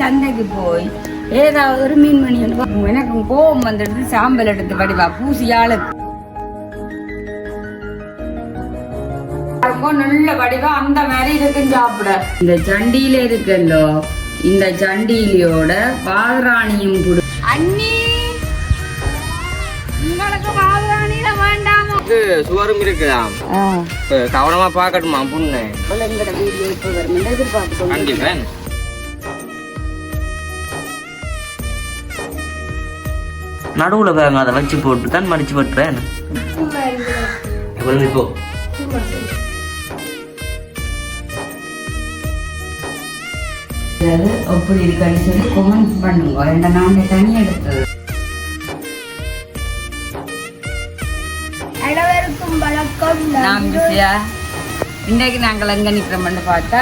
சந்தைக்கு போய் ஏதாவது ஒரு மீன் மணி எனக்கு கோவம் வந்துடுது. சாம்பல் எடுத்து வடிவா பூசி ஆளுக்கு இருக்கும் நல்ல வடிவா அந்த மாதிரி இருக்கும் சாப்பிட. இந்த சண்டியில இருக்கல்லோ இந்த சண்டியிலையோட பாதராணியும் குடு. அண்ணி உங்களுக்கு பாதராணியில வேண்டாமோ? சுவரும் இருக்குதாம் கவனமா பாக்கட்டுமா புண்ணு? எங்கட வீடியோ இப்போ வரும். எதிர்பார்த்து கண்டிப்பா. நடுவுல பாருங்க அதை வச்சு போட்டு தான் மடிச்சு வெட்டுறேன். இப்போ. எப்படி இருக்குன்னு சொல்லி கமெண்ட் பண்ணுங்க. ரெண்டு நாள் தனி எடுத்தது. அனைவருக்கும் வணக்கம். நான் விஜயா இன்றைக்கு நாங்கள் எங்க நிக்கிறோம்னு பார்த்தா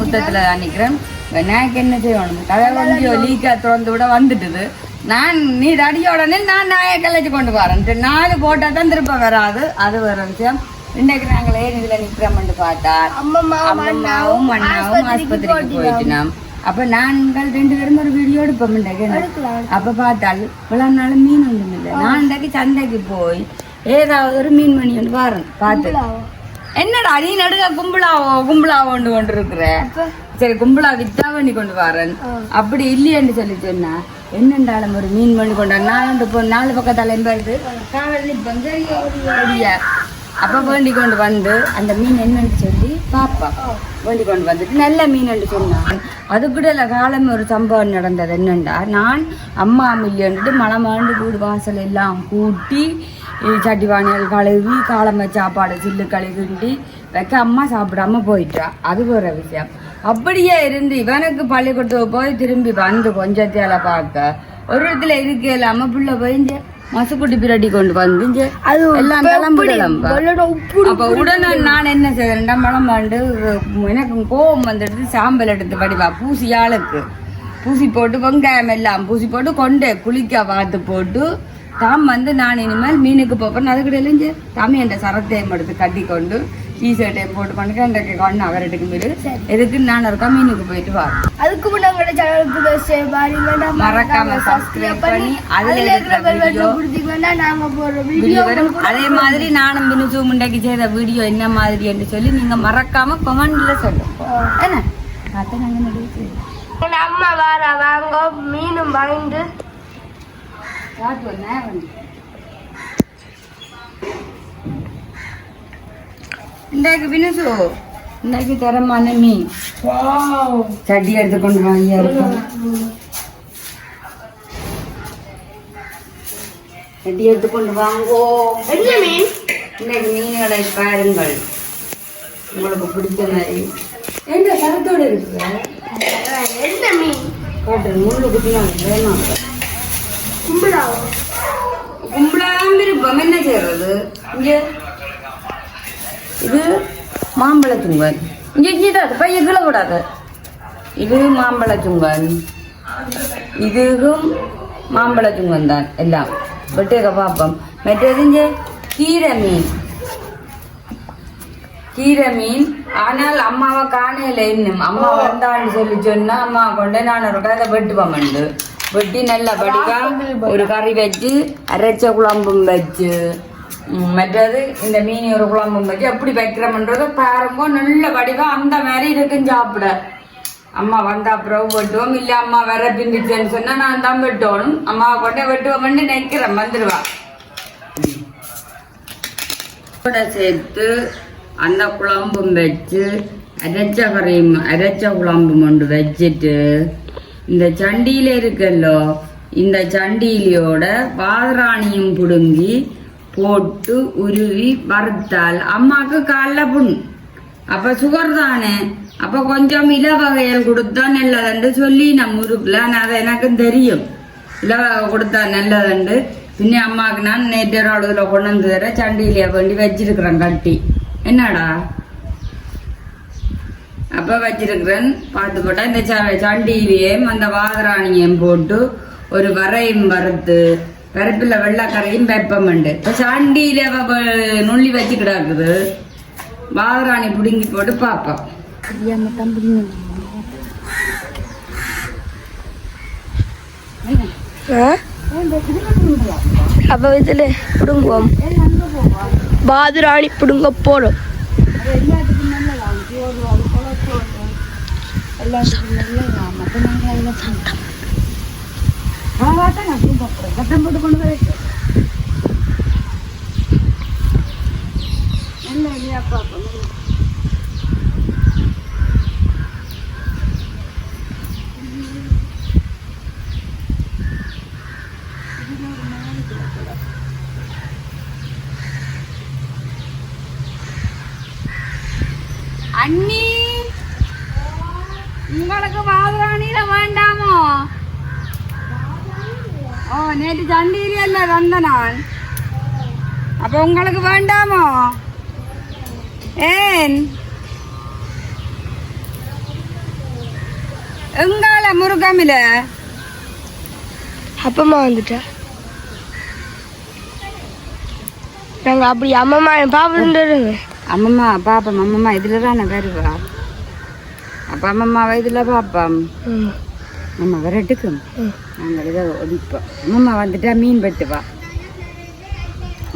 முத்தத்துல தான் நிக்கிறோம். விநாயகர் என்ன செய்யணும்? கதை கொஞ்சம் லீக்கா திறந்து விட வந்துட்டுது. நான் நீ அடிய உடனே நான் நாயை கலைச்சு கொண்டு வரேன் நாலு போட்டா தான் திருப்ப வராது. அது ஒரு விஷயம். இன்றைக்கு நாங்கள் ஏன் இதுல பார்த்தா அம்மம்மா அம்மாவும் அண்ணாவும் ஆஸ்பத்திரிக்கு போயிட்டு நாம். அப்ப நாங்கள் ரெண்டு பேரும் ஒரு வீடியோ எடுப்போம் இன்றைக்கு. அப்ப பார்த்தால் இவ்வளவு நாள் மீன் ஒன்றும் இல்லை. நான் இன்றைக்கு சந்தைக்கு போய் ஏதாவது ஒரு மீன் மணி ஒன்று பாருங்க பார்த்து என்னடா நீ நடுக கும்பலாவோ கும்பலாவோண்டு கொண்டு இருக்கிற சரி கும்பலா வித்தா பண்ணி கொண்டு வரேன். அப்படி இல்லையேன்னு சொல்லி சொன்னா என்னண்டாலும் ஒரு மீன் பண்ணி கொண்டு ரெண்டு பொண்ணு நாலு பக்கத்தால வருது காவல் ஓடியா. அப்ப வேண்டி கொண்டு வந்து அந்த மீன் என்னன்னு சொல்லி பாப்பா. வேண்டி கொண்டு வந்துட்டு நல்ல மீன் சொன்னான் அது கூட காலம் ஒரு சம்பவம் நடந்தது. என்னண்டா? நான் அம்மா மில்லியன்ட்டு மலை மாண்டு வீடு வாசல் எல்லாம் கூட்டி இ- சட்டி பானைகள் கழுவி காலமை சாப்பாடு சில்லு கழுவிண்டி வைக்க அம்மா சாப்பிடாம போயிட்டா. அது ஒரு விஷயம். அப்படியே இருந்து இவனுக்கு பள்ளிக்கூடத்துக்கு போய் திரும்பி வந்து கொஞ்சத்தையால பார்க்க. ஒரு இடத்துல இருக்க இல்லாம புள்ள போய் இங்க மசுக்குட்டி பிரட்டி கொண்டு வந்து இங்க எல்லாம் கிளம்பு கிளம்பா அப்ப உடனே நான் என்ன செய்யறேன்டா மனம் வாண்டு எனக்கு கோவம் வந்துடுது. சாம்பல் எடுத்து வடிவா பூசி ஆளுக்கு. பூசி போட்டு வெங்காயம் எல்லாம் பூசி போட்டு கொண்டு குளிக்க வாத்து போட்டு தாம் வந்து நான் இனிமேல் மீனுக்கு போப்பேன். அதுக்கு இருந்து தாமி என்ற சரத்தையும் எடுத்து கட்டி கொண்டு டிஷர்ட்டையும் போட்டு கொண்டு அன்றைக்கு கொண்டு அவர்கிட்ட மீது எதுக்கு நான் இருக்கா? மீனுக்கு போயிட்டு வா. அதுக்கு முன்னாடி சேனலுக்கு மறக்காம சப்ஸ்கிரைப் பண்ணி அதுல இருக்கிற அதே மாதிரி நானும் பின்னுசு முண்டைக்கு செய்த வீடியோ என்ன மாதிரி என்று சொல்லி நீங்க மறக்காம கமெண்ட்ல சொல்லுங்க. என்ன? பார்த்தா நாங்க அம்மா வார வாங்க மீனும் வாங்கிட்டு. இன்றைக்கு பினுசு இன்றைக்கு தரமான மீன் சட்டி எடுத்து கொண்டு வாங்கியா இருக்கும் சட்டி எடுத்து கொண்டு வாங்கோ. என்ன மீன்? இன்னைக்கு மீன்களை பாருங்கள். உங்களுக்கு பிடிச்ச மாதிரி எங்க கருத்தோடு இருக்கு என்ன மீன்? காட்டு முள்ளு குத்தினாங்க வேணாம். கும்பிடாவோ கும்பலாம இருப்போம் என்ன செய்யறது? இங்க இது மாம்பழ துங்கன். இங்கே இங்கே பைய கீழே கூடாது இது மாம்பழ துங்கன். இதுவும் மாம்பழ துங்கன் தான் எல்லாம். வெட்டேக்க பார்ப்போம் மற்றது இங்கே கீரை மீன். கீரை மீன் ஆனால் அம்மாவை காணையில் இன்னும். அம்மா வந்தான்னு சொல்லி சொன்னா அம்மா கொண்டு நான் ஒரு கதை வெட்டுவோம்ண்டு வெட்டி நல்லா படிக்கா ஒரு கறி வச்சு அரைச்ச குழம்பும் வச்சு. மற்றது இந்த மீன் ஒரு குழம்பும் வச்சு எப்படி வைக்கிறோம்ன்றது பாருங்க நல்ல வடிவம். அந்த மாதிரி இருக்கும் சாப்பிட. அம்மா வந்தா பிறகு வெட்டுவோம். இல்ல அம்மா வர பிந்துச்சுன்னு சொன்னா நான் தான் வெட்டணும். அம்மாவை கொண்டே வெட்டுவோம்னு நினைக்கிறேன். வந்துடுவா கூட சேர்த்து அந்த குழம்பும் வச்சு அரைச்ச கறியும் அரைச்ச குழம்பும் கொண்டு வச்சுட்டு இந்த சண்டியில இருக்கல்லோ இந்த சண்டியிலோட பாதராணியும் பிடுங்கி போட்டு உருவி வறுத்தால் அம்மாவுக்கு காலைல புண். அப்போ சுகர் தானே. அப்போ கொஞ்சம் இல வகைகள் கொடுத்தா நல்லதுண்டு சொல்லி நம்ம முறுக்குல அது எனக்கும் தெரியும். இல வகை கொடுத்தா நல்லதுண்டு. பின்ன அம்மாவுக்கு நான் நேற்று அளவில் கொண்டு வந்து தர சண்டியில வேண்டி வச்சிருக்கிறேன் கட்டி. என்னடா? அப்போ வச்சிருக்கிறேன். பார்த்து போட்டால் இந்த ச- சண்டியிலையும் அந்த வாதராணியும் போட்டு ஒரு வரையும் வறுத்து பருப்பில் வெள்ளாக்கரையும் வெப்பம் உண்டு இப்போ சாண்டியில் நுள்ளி வச்சு கிடாக்குது. பிடுங்கி போட்டு பார்ப்போம் அப்போ இதில் பிடுங்குவோம். பாதுராணி பிடுங்க போகிறோம் எல்லாம் நல்லதான் சோறு அது கொலஸ்ட்ரால் எல்லாத்துக்கும் நல்லதான் மற்ற நாங்கள் அதில் சத்தம் தான் நான் தூங்க சத்தம் போட்டு கொண்டு போய் வைக்கிறேன். நல்ல இல்லையா பாப்பா அண்ணி உங்களுக்கு வாதுராணியில வேண்டாமோ ஓ நேற்று வந்த நான் அப்ப உங்களுக்கு வேண்டாமோ ஏன் எங்கால முருகமில அப்பமா வந்துட்டா நாங்க அப்படி அம்மம்மா பாப்பா அம்மம்மா பாப்பம் அம்மம்மா இதுல தானே வருவா அப்ப அம்மம்மா இதுல பாப்பம் நம்ம வரட்டுக்கும். நாங்கள் இதை ஒதிப்போம் அம்மம்மா வந்துட்டா மீன் வெட்டுவா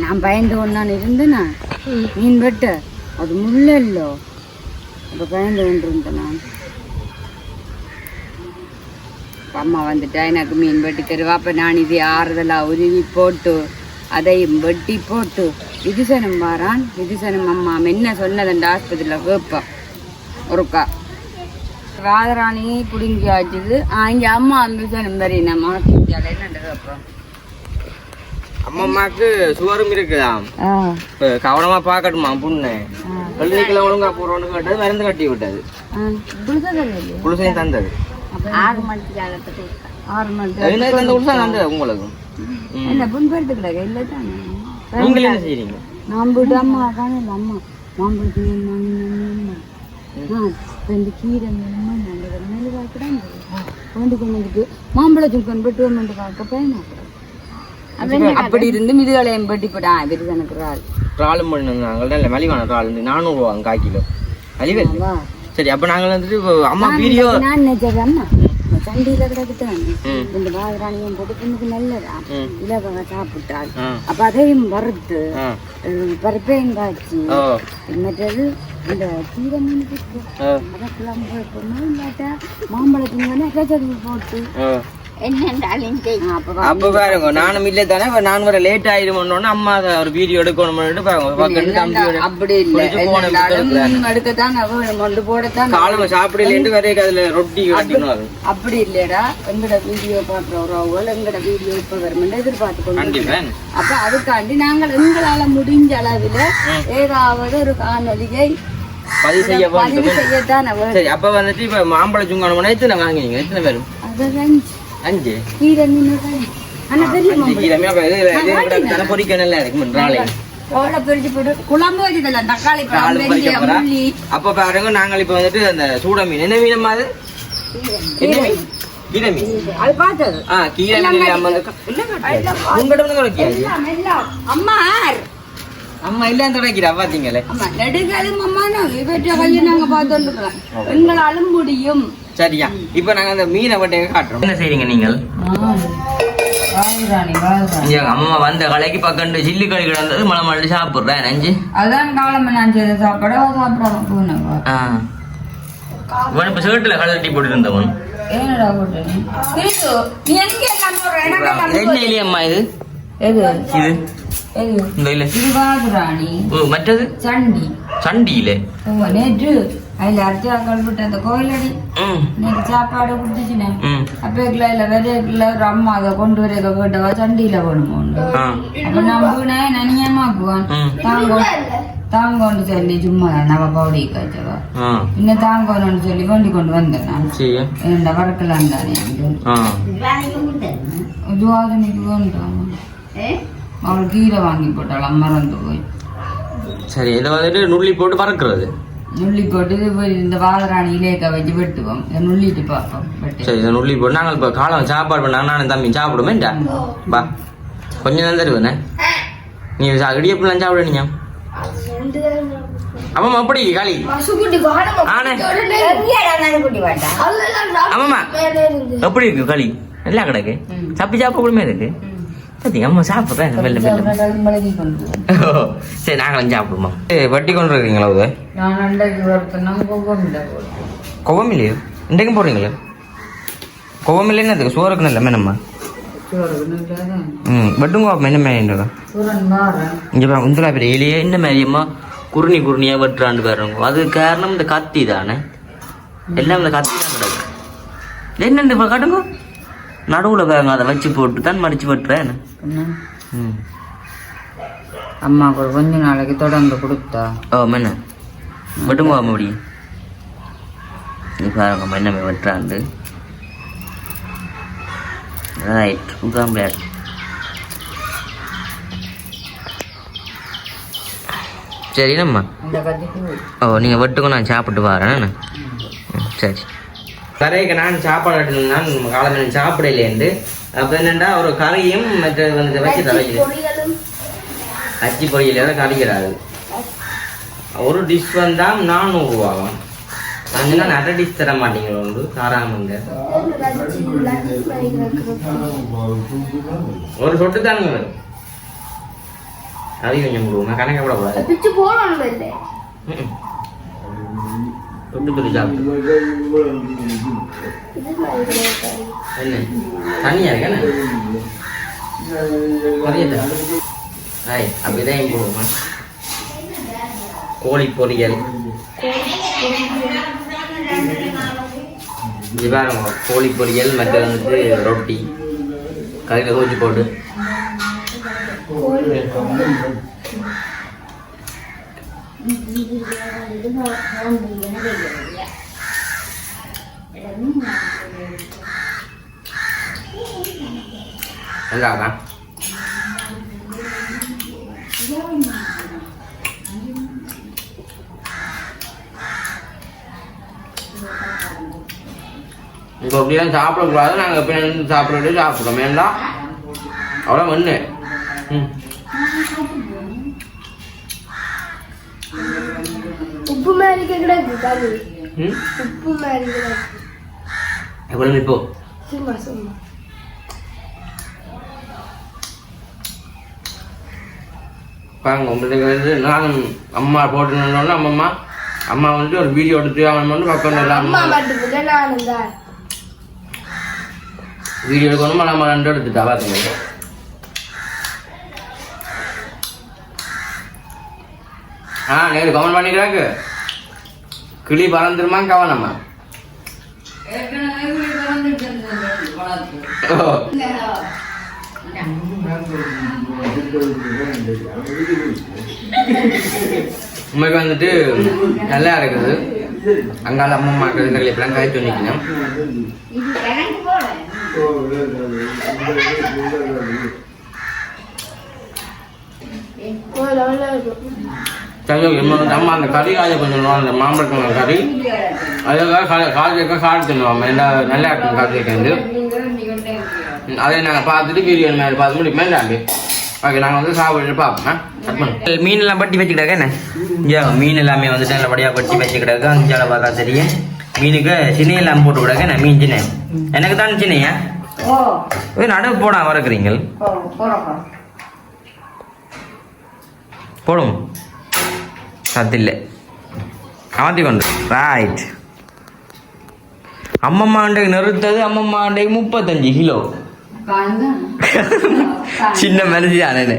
நான் பயந்து ஒன்றான் இருந்தேனா? மீன் வெட்ட? அது முள்ளல்லோ அப்போ பயந்து கொண்டு இருந்தேனா அம்மா வந்துட்டா எனக்கு மீன் வெட்டி தருவா. அப்போ நான் இது ஆறுதலாக உருவி போட்டு அதையும் வெட்டி போட்டு விதுசனம் வாரான். விதுசனம் அம்மா என்ன சொன்னதுண்டு ஆஸ்பத்திரியில் கேட்போம் ஒருக்கா. ராதராணி குடுங்கி ஆச்சுது இங்கே அம்மா விதுசனம் வரி நம்ம ஆஸ்பத்திரியால் என்னண்டு கேட்போம் அம்மம்மாக்கு சுவரும் இருக்குதாம் கவனமா பாக்கட்டுமா புண்ணு? ஆ. கல்விக்குள்ள ஒழுங்கா போறோம்னு கேட்டது மருந்து கட்டி விட்டது. புழுசையும் தந்தது ஆறு மணிக்கு ஆறு மணிக்கு தந்த புழுசா தந்தது உங்களுக்கு. என்ன புண்படுத்து கிடக்க இல்லை தானே? நீங்கள் என்ன செய்றீங்க? நான் போட்டு அம்மா காணல அம்மா. ரெண்டு கீரை மேலே பார்க்கறாங்க கொண்டு கொண்டு மாம்பழத்துக்கு கொண்டு போட்டு வந்து பார்க்க பயணம் அப்படி இருந்து மிதுகளையும் பட்டி போட்டான். விருது எனக்கு ஆள். ட்ராலும் பண்ணிருந்தாங்க நல்ல மலிவான ட்ரால் இருந்து நானூறுவா கால் கிலோ மலிவே இல்லை. சரி அப்ப நாங்கள் வந்துட்டு அம்மா வீடியோ நான் நினைச்சது அம்மா. சண்டியில கிடக்குதான். இந்த பாதராணியும் போட்டு பொண்ணுக்கு நல்லதா. இலவக சாப்பிட்டாள். அப்ப அதையும் வறுத்து பருப்பையும் காய்ச்சி மற்றது இந்த கீரை மீன் இருக்கு. ஓ அதை குழம்பு கேச்சது போட்டு அப்போ அப்ப பாருங்க நானும் இல்ல தானே நான் வர லேட் ஆயிடுமோன்னு அம்மா ஒரு வீடியோ எடுக்கணும்னு பாருங்க. அப்படி எடுக்கத்தான் கொண்டு போடத்தான் காலம சாப்பிடலேண்டு வரைக்கும் அதுல ரொட்டி அப்படி இல்லையடா எங்கட வீடியோ பார்க்குற உறவுகள் எங்கட வீடியோ இப்போ வருமென்று எதிர்பார்த்து கொண்டு அப்ப அதுக்காண்டி நாங்கள் எங்களால முடிஞ்ச அளவில் ஏதாவது ஒரு காணொலியை பதிவு செய்ய பதிவு செய்யத்தான் சரி அப்ப வந்துட்டு இப்ப மாம்பழ சுங்கானம் எத்தனை வாங்குனீங்க? எத்தனை பேரும் அதுதான் அஞ்சு கீரை மீன் தலை பொரிக்க நல்லா இருக்கு நாளை ஓலை பிரிச்சு போட்டு குழம்பு வச்சதில்ல தக்காளி பழம் அப்ப பாருங்க நாங்கள் இப்ப வந்துட்டு அந்த சூட மீன் என்ன மீனம்மா அது என்ன மீன் கீரை மீன் அது பார்த்தது ஆ கீரை மீன் இல்லாம வந்து உங்கள்கிட்ட வந்து கிடைக்காது எல்லாம் எல்லாம் அம்மா அம்மா எல்லாம் கிடைக்கிறா பாத்தீங்களே அம்மா நெடுகளும் அம்மா இவற்றை கையை நாங்க பார்த்துருக்கிறோம் எங்களாலும் முடியும் சரியா? இப்ப நாங்க அந்த மீனை வட்டையை காட்டுறோம். என்ன செய்றீங்க நீங்கள்? அம்மா வந்த கலைக்கு பக்கண்டு சில்லி களி கிடந்தது மலை மல்லி சாப்பிட்றேன் நெஞ்சு அதான் காலம் நான் செய்த சாப்பாடு ஆ. இவன் இப்ப சேட்டுல கலட்டி போட்டு இருந்தவன் ஏனடா போட்டு கிறிஸ்து நீ எங்க எல்லாம் போடுற? எனக்கு எல்லாம் என்ன இல்லையம்மா இது? எது? இது? எது? இந்த இல்ல இது வாதுராணி ஓ மற்றது? சண்டி. சண்டியில நேற்று அதில் அர்ச்சா கல்விட்டு அந்த கோயிலடி நேற்று சாப்பாடு கொடுத்துச்சுனேன் ம் அப்பேக்கில் இல்லை விதைக்கில் ஒரு அம்மா அதை கொண்டு வர கேட்டவா சண்டியில் போகணுமோண்டு அப்போ நான் போனேன் நனியமாக்குவான். தாங்கோ தாங்கோன்னு சொல்லி சும்மா நவ பவுடி காய்ச்சவா இன்னும் தாங்கோன்னு சொல்லி கொண்டு கொண்டு வந்தேன் நான் சரி என்னடா வறக்கலாம் தானே ஜுவாதனைக்கு வேண்டாம் அவள் கீரை வாங்கி போட்டாள் மறந்து போய் சரி இதை வந்துட்டு நுள்ளி போட்டு பறக்கிறது நுள்ளி போட்டு இது போய் இந்த இலேக்க வச்சு வெட்டுவோம் நுள்ளிட்டு பார்ப்போம் வெட்டு சரி இதை நுள்ளி போட்டு நாங்கள் இப்போ காலம் சாப்பாடு பண்ணாங்க நானும் தம்பி சாப்பிடுமேண்டா பா கொஞ்சம் தான் தருவேண்ணே நீ இடியப்பெல்லாம் சாப்பிடுனீங்க அம்மா அப்படி களி ஆமாம்மா. எப்படி இருக்கு களி நல்லா கிடக்கு சப்பி சாப்பிடமே இருக்கு பாத்தீங்க அம்மா சாப்பிட்றேன் மெல்ல மெல்ல சரி நாங்களும் சாப்பிடுமா வட்டி கொண்டு இருக்கீங்களா இல்லை கோவம் இல்லையோ இன்றைக்கும் போடுறீங்களே கோவம் இல்லை என்னதுக்கு சோறுக்கு நல்ல மேனம்மா ம் வெட்டும் கோவம் என்ன மாறன் இங்க உந்தலா பெரிய எலியே இந்த மாதிரியம்மா குருணி குருணியா வெட்டுறாண்டு பாருங்க அது காரணம் இந்த கத்தி தானே எல்லாம் இந்த கத்தி தான் கிடக்கு இப்ப காட்டுங்க நடுவுல பாருங்க அதை வச்சு போட்டு தான் மடிச்சு வெட்டுறேன். என்ன? ம். அம்மாவுக்கு ஒரு கொஞ்ச நாளைக்கு தொடர்ந்து கொடுத்தா? ஓ மென்ன? வெட்டுங்க அப்படி இது பாருங்க மென்ன வெட்டுறாண்டு ரைட் உட்கார முடியாது சரி நம்ம இந்த கத்திக்கு ஓ நீங்கள் வெட்டுங்க நான் சாப்பிட்டு வரேன் சரி. கரைக்கு நான் சாப்பாடு எடுத்துனா நம்ம காலமே சாப்பிடலேண்டு அப்போ என்னண்டா ஒரு கறியும் மற்ற வந்து வச்சு பொரியலும். அச்சி பொரியல கறிக்கிறாரு? ஒரு டிஷ் வந்தா நானூறுரூவாகும் நான் என்ன நிறைய டிஷ் தர மாட்டீங்களோ தாராமங்க ஒரு சொட்டு தானுங்க வரும். அது கொஞ்சம் கொடுங்க கணக்க விடக்கூடாது பிச்சு தொட்டு தொட்டு சாப்பிட்டு என்ன? தனியா இருக்கேன் கறியதா ஆய் அப்படிதான் போவோமா கோழி பொரியல் பாருங்க கோழி பொரியல் மற்ற வந்துட்டு ரொட்டி. கறியில் கோச்சி போட்டு Thank you. நல்லாக்கா இப்போ அப்படிலாம் சாப்பிடக்கூடாது நாங்கள் இப்போ இருந்து சாப்பிட்றது சாப்பிட்றோம் வேண்டாம் அவ்வளோ ஒன்று ம் உப்பு மாதிரி கிடக்கு களி ம் உப்பு மாதிரி கிடக்கு எவ்வளோ இப்போ சும்மா சும்மா பாருங்க உங்களுக்கு வந்து நானும் அம்மா போட்டுனோன்னா அம்மம்மா அம்மா வந்துட்டு ஒரு வீடியோ எடுத்து ஆகணும்னு பக்கம் அம்மா வீடியோ எடுக்கணுமா நம்ம ரெண்டு எடுத்துட்டா பாருங்க ஆ நேரு கமெண்ட் பண்ணிக்கிறாங்க கிளி பறந்துருமா கவனமா? ஓ. உண்மைக்கு வந்துட்டு நல்லா இருக்குது. அங்கால அம்மா மாக்கள் இந்த கிளிப்பெல்லாம் காய் துணிக்கணும் ஒரு லெவலில் இருக்கும். சரி நம்ம அம்மா அந்த கறி காய கொஞ்சம் அந்த மாம்பழக்கம் கறி. அதுக்காக காலை காலைக்கு காடு தின்னுவோம் ஏன்னா நல்லா இருக்கும் காலைக்கு வந்து அதை நாங்கள் பார்த்துட்டு வீடியோ மேலே பார்த்து முடியுமே இல்லாண்டி ஓகே நாங்கள் வந்து சாப்பிட்டு பார்ப்போம். மீன் எல்லாம் பட்டி வச்சுக்கிட்டாக்க என்ன? ஐயா மீன் எல்லாமே வந்துட்டு நல்லபடியாக பட்டி வச்சுக்கிட்டாக்க அஞ்சால பார்த்தா தெரியும். மீனுக்கு சின்ன எல்லாம் போட்டு விடாக்க நான் மீன் சின்ன எனக்கு தான் சின்னையா ஓ. நடுவு போட வரக்குறீங்கள் ஓ சத்தில்லை. ரைட் அம்மம்மா அண்டைக்கு நிறுத்தது அம்மம்மா அண்டைக்கு முப்பத்தஞ்சு கிலோ. சின்ன மனுஷி தானே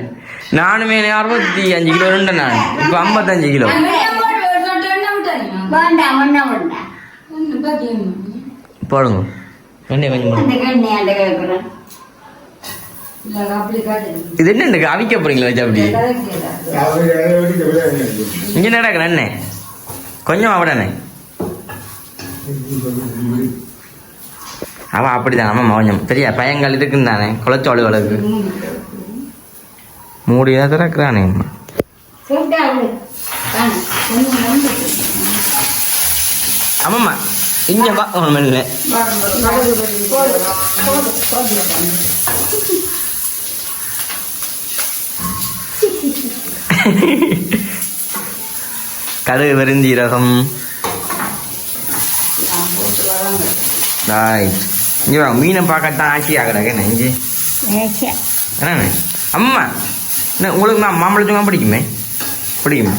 நானுமே அறுபத்தி அஞ்சு கிலோ ரெண்டு நான் இப்போ ஐம்பத்தஞ்சு கிலோ. போடுங்க. வெண்ணெய் கொஞ்சம் போடுங்க. அந்த கண்ணி அந்த கேட்குறேன் இல்லை அப்படி காட்டு இது என்ன அவிக்க போறீங்களா வச்சு அப்படி இங்க நடக்கிற அண்ணே கொஞ்சம் அவடனே அவன் அப்படிதான் அம்மா கொஞ்சம் பெரிய பையங்கள் இருக்குன்னு தானே திறக்கிறானே அம்மா கூப்பிட்டாரு கொஞ்சம் வந்து ஆமாம்மா இங்க பா ஒன்றும் இல்லை கடுகு வெறுந்தீரகம் இங்கே வாங்க மீனை பார்க்கத்தான் ஆட்சியாக கிடக்கு என்ன இஞ்சி என்னண்ணே அம்மா என்ன உங்களுக்கு மா மாம்பழச்சுங்க பிடிக்குமே? பிடிக்குமா?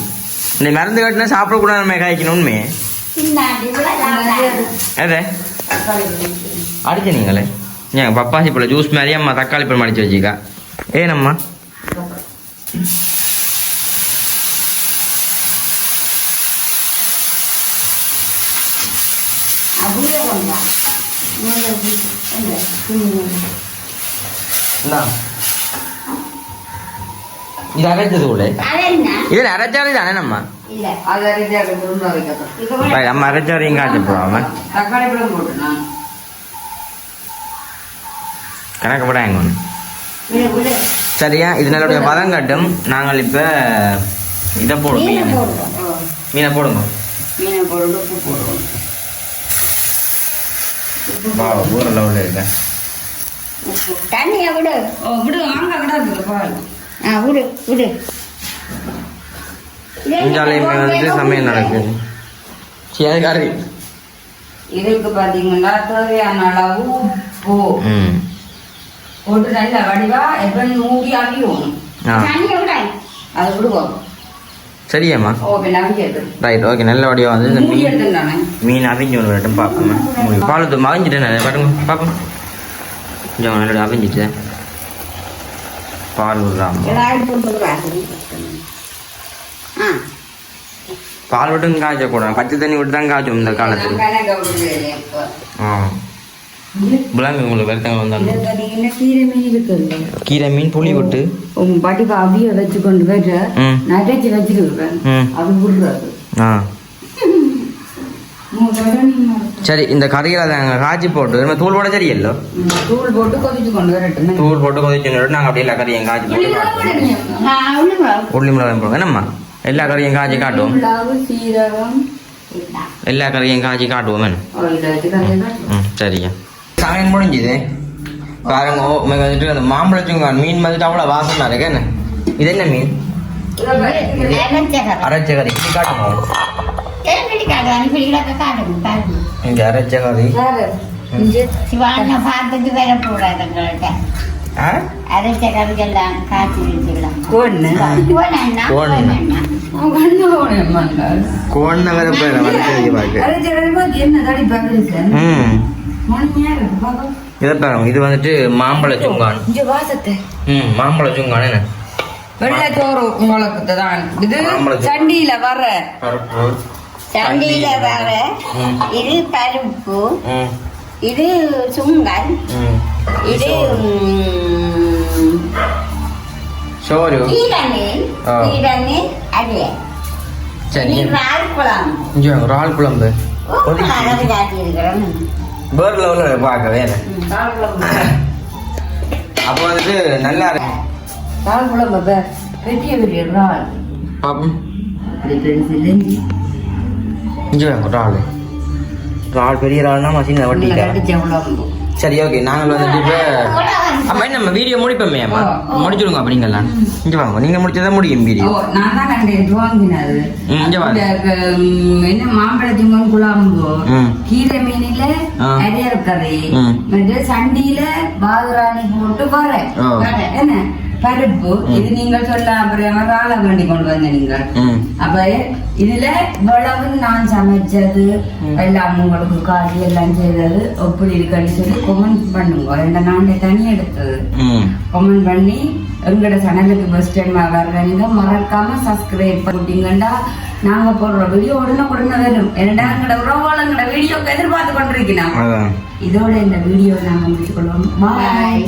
இந்த மருந்து கட்டினா சாப்பிடக்கூடாது காய்க்கணும் உண்மை எது? அடிச்ச நீங்களே. ஏன் பப்பாசி பழம் ஜூஸ் மாதிரி அம்மா தக்காளி பழம் அடிச்சு வச்சிக்கா ஏனம்மா இந்தா. இது அரைச்சது கூட இது அரைச்சாரி தானே நம்ம நம்ம அரைச்சாரையும் காய்ச்சி நான் கணக்கு படம் எங்க ஒன்று சரியா இது நல்லபடிய பதம் காட்டும் நாங்கள் இப்போ இதை போடுவோம் மீனை. போடுங்க மீனை உப்பு போடுவோம் வா ஊர லெவலில் இருக்க தண்ணியை விடு. ஓ விடு வாங்க விடாது பால் ஆ விடு விடு. இஞ்சாலையுமே வந்து சமையல் நடக்குது. சரி கறி இதுக்கு பார்த்தீங்கன்னா தேவையான அளவு உப்பு போட்டு நல்ல வடிவா எப்ப மூடி அவியும் ஆ. தண்ணியை விட. அதை விடுவோம். சரியாம்மா. ரைட் ஓகே நல்ல வடிவம் வந்து இந்த மீன் மீன் அவிஞ்சு ஒன்று வரட்டும் பார்ப்போம் பால் ஊற்று மகஞ்சிட்டேன் பாருங்க பார்ப்போம். கொஞ்சம் நல்ல அவிஞ்சிட்டு. பால் ஆ. பால் விட்டும் காய்ச்சக்கூடாது. பச்சை தண்ணி விட்டு தான் காய்ச்சும் இந்த இப்போ ஆ. புலாங்க உங்களுக்கு வருத்தங்கள் வந்தாங்க கீரை மீன் புளி விட்டு பாட்டிக்கு அவிய வச்சு கொண்டு போயிட்டு. நகைச்சு வச்சிருக்கேன் ம். அது மறக்க. சரி இந்த கறிகளை நாங்கள் காய்ச்சி போட்டு நம்ம தூள் போட சரியல்லோ? ம், தூள் போட்டு கொதிச்சு கொண்டு வரட்டும். தூள் போட்டு கொதிச்சு நாங்கள் அப்படியே எல்லா கறியும் காய்ச்சி போட்டு காட்டுவோம் ஆ விடு உள்ளி மிளகாய் போடுவோம் என்னம்மா? எல்லா கறியும் காய்ச்சி காட்டுவோம். எல்லா கறியும் காய்ச்சி காட்டுவோம். என்ன? ஓ, இதை வச்சு கரையை ம் சரிங்க. சமையல் முடிஞ்சுது பாருங்க ஓ, உங்களுக்கு வந்துட்டு அந்த மாம்பழச்சுங்க மீன் வந்துட்டு அவ்வளோ வாசமாக இருக்கு என்ன இது என்ன மீன் அரைச்ச கறி இப்படி காட்டுவோம் இங்கே அரைச்ச கறி சிவான பார்த்துட்டு வர போறாரு எங்கள்கிட்ட ஆ அரைச்ச கறிகள்லாம் காய்ச்சி வச்சுக்கலாம். கண்ணு போனேம்மாங்க கோண்ண வர போய் வந்து பார்க்க அது ஜெகதமா என்ன தடி பார்க்குறது இதை பாருங்க இது வந்துட்டு மாம்பழ சுங்கான். ம் மாம்பழ சுங்கான் என்ன? வெள்ளை சோறு உங்களுக்கு தான். இது. சண்டியில வர. சண்டியில வர. இது பருப்பு. இது சுங்கல் ம். இது சோறு. சரி இது ரால் குழம்பு. ஆள் குழம்பு. வேறு லெவலில் பார்க்க வேற தால் குழம்பு. அப்போ வந்துட்டு நல்லா இருக்கு. தால் குழம்பு பார். பெரிய பெரிய பாப்போம். இங்கே பெரிய மசினை குழம்பு சரி ஓகே நாங்கள் வந்துட்டு இப்போ அம்மா நம்ம வீடியோ முடிப்போமே அம்மா. முடிச்சிடுங்க அப்படிங்களா இங்கே வாங்க நீங்கள் முடிச்சதா முடியும் வீடியோ நான் தான் கண்டேன் துவாங்கினது இங்க ம், என்ன மாம்பழத்தின் குழம்பு. கீரை மீனில. அரியர் கறி. சண்டியில பாதுராணி போட்டு வர. என்ன? பருப்பு இது நீங்கள் சொல்ல அப்புறம் ராள வேண்டி கொண்டு வந்த நீங்கள் அப்ப இதுல இவ்வளவு நான் சமைச்சது எல்லாம் உங்களுக்கு காட்டி எல்லாம் செய்தது எப்படி இருக்குன்னு சொல்லி கமெண்ட் பண்ணுங்க ரெண்டு நாள் தனி எடுத்தது கமெண்ட் பண்ணி எங்களோட சேனலுக்கு பெஸ்ட் டைம் வர்றீங்க மறக்காம சப்ஸ்கிரைப் பண்ணிட்டீங்கன்னா நாங்க போடுற வீடியோ உடனே உடனே வரும் ஏன்னா எங்களோட உறவுகள் எங்களோட வீடியோக்கு எதிர்பார்த்து கொண்டிருக்கிறோம் இதோட இந்த வீடியோ நாங்க முடிச்சுக்கொள்வோம் பாய்